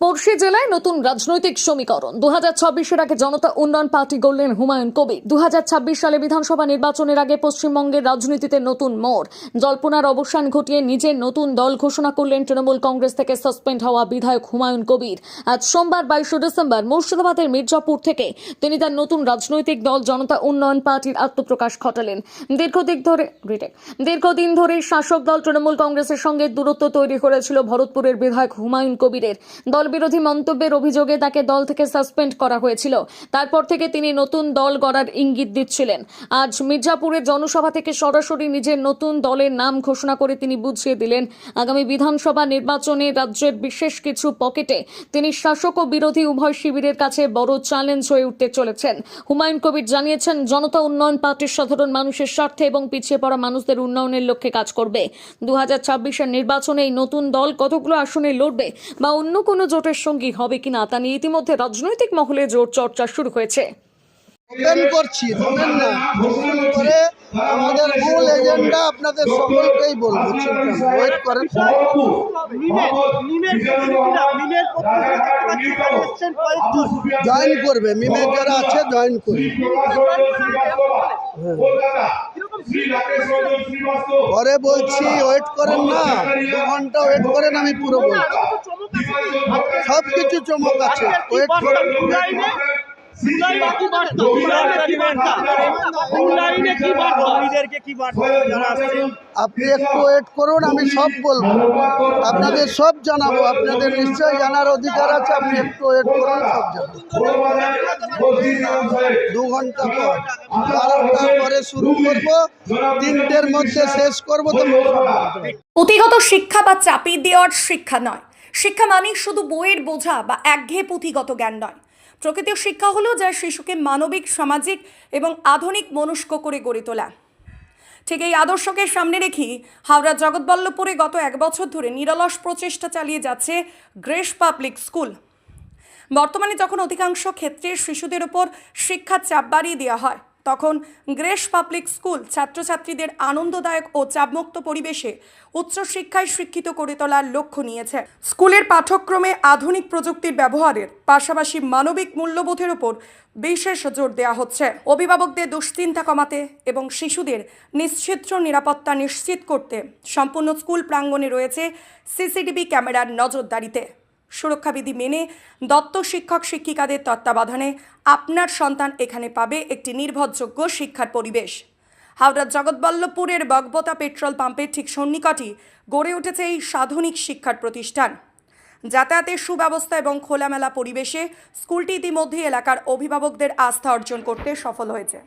পড়শি জেলায় নতুন রাজনৈতিক সমীকরণ। দু হাজার ছাব্বিশের আগে জনতা উন্নয়ন পার্টি গড়লেন হুমায়ুন কবির। দু সালে বিধানসভা নির্বাচনের আগে পশ্চিমবঙ্গের রাজনীতিতে নতুন মোড়। জল্পনার অবসান ঘটিয়ে নিজের নতুন দল ঘোষণা করলেন তৃণমূল কংগ্রেস থেকে সাসপেন্ড হওয়া বিধায়ক হুমায়ুন কবির। আজ সোমবার বাইশে ডিসেম্বর মুর্শিদাবাদের মির্জাপুর থেকে তিনি তার নতুন রাজনৈতিক দল জনতা উন্নয়ন পার্টির আত্মপ্রকাশ ঘটালেন। দীর্ঘদিন ধরে। দীর্ঘদিন ধরে শাসক দল তৃণমূল কংগ্রেসের সঙ্গে দূরত্ব তৈরি করেছিল ভরতপুরের বিধায়ক হুমায়ুন কবিরের। দলবিরোধী মন্তব্যের অভিযোগে তাকে দল থেকে সাসপেন্ড করা হয়েছিল। তারপর থেকে তিনি নতুন দল গড়ার ইঙ্গিত দিচ্ছিলেন। আজ মির্জাপুরের জনসভা থেকে সরাসরি নিজের নতুন দলের নাম ঘোষণা করে তিনি বুঝিয়ে দিলেন, আগামী বিধানসভা নির্বাচনে রাজ্যের বিশেষ কিছু পকেটে তিনি শাসক ও বিরোধী উভয় শিবিরের কাছে বড় চ্যালেঞ্জ হয়ে উঠতে চলেছেন। হুমায়ুন কবির জানিয়েছেন, জনতা উন্নয়ন পার্টির সাধারণ মানুষের স্বার্থে এবং পিছিয়ে পড়া মানুষদের উন্নয়নের লক্ষ্যে কাজ করবে। দু হাজার নির্বাচনে এই নতুন দল কতগুলো আসনে লড়বে বা অন্য কোনো জোটের সঙ্গী হবে কিনা তা নিয়ে ইতিমধ্যে রাজনৈতিক মহলে জোর চর্চা শুরু হয়েছে। করছি থামেন না। করে আমাদের এজেন্ডা আপনাদের ওয়েট করেন জয়েন করবে আছে জয়েন পরে বলছি ওয়েট করেন না, দু ঘণ্টা ওয়েট করেন, আমি পুরো বলছি। সব কিছু চমক আছে। আপনি একটু ওয়েট করুন আমি সব বলব। আপনাদের সব জানাব। আপনাদের নিশ্চয়ই জানার অধিকার আছে। আপনি একটু ওয়েট করুন সব জানাব। দু ঘণ্টা পর। বারোটার পরে শুরু করব। তিনটের মধ্যে শেষ করব। তো পুঁথিগত শিক্ষা বা চাপিয়ে দেওয়ার শিক্ষা নয়। শিক্ষা মানেই শুধু বইয়ের বোঝা বা একঘেয়ে পুঁথিগত জ্ঞান নয়। প্রকৃতির শিক্ষা হলো যা শিশুকে মানবিক, সামাজিক এবং আধুনিক মনস্ক করে গড়ে তোলা। ঠিক এই আদর্শকে সামনে রেখেই হাওড়া জগৎবল্লভপুরে গত এক বছর ধরে নিরলস প্রচেষ্টা চালিয়ে যাচ্ছে গ্রেস পাবলিক স্কুল। বর্তমানে যখন অধিকাংশ ক্ষেত্রে শিশুদের ওপর শিক্ষার চাপ বাড়িয়ে দেওয়া হয় তখন গ্রেস পাবলিক স্কুল ছাত্রছাত্রীদের আনন্দদায়ক ও চাপমুক্ত পরিবেশে উচ্চশিক্ষায় শিক্ষিত করে তোলার লক্ষ্য নিয়েছে। স্কুলের পাঠ্যক্রমে আধুনিক প্রযুক্তির ব্যবহারের পাশাপাশি মানবিক মূল্যবোধের ওপর বিশেষ জোর দেওয়া হচ্ছে। অভিভাবকদের দুশ্চিন্তা কমাতে এবং শিশুদের নিশ্চিত্র নিরাপত্তা নিশ্চিত করতে সম্পূর্ণ স্কুল প্রাঙ্গণে রয়েছে সিসিটিভি ক্যামেরার নজরদারিতে। সুরক্ষাবিধি মেনে দত্ত শিক্ষক শিক্ষিকাদের তত্ত্বাবধানে আপনার সন্তান এখানে পাবে একটি নির্ভরযোগ্য শিক্ষার পরিবেশ। হাওড়ার জগৎবল্লভপুরের বগবতা পেট্রোল পাম্পের ঠিক সন্নিকটই গড়ে উঠেছে এই সাধনিক শিক্ষার প্রতিষ্ঠান। যাতায়াতের সুব্যবস্থা এবং খোলামেলা পরিবেশে স্কুলটি ইতিমধ্যে এলাকার অভিভাবকদের আস্থা অর্জন করতে সফল হয়েছে।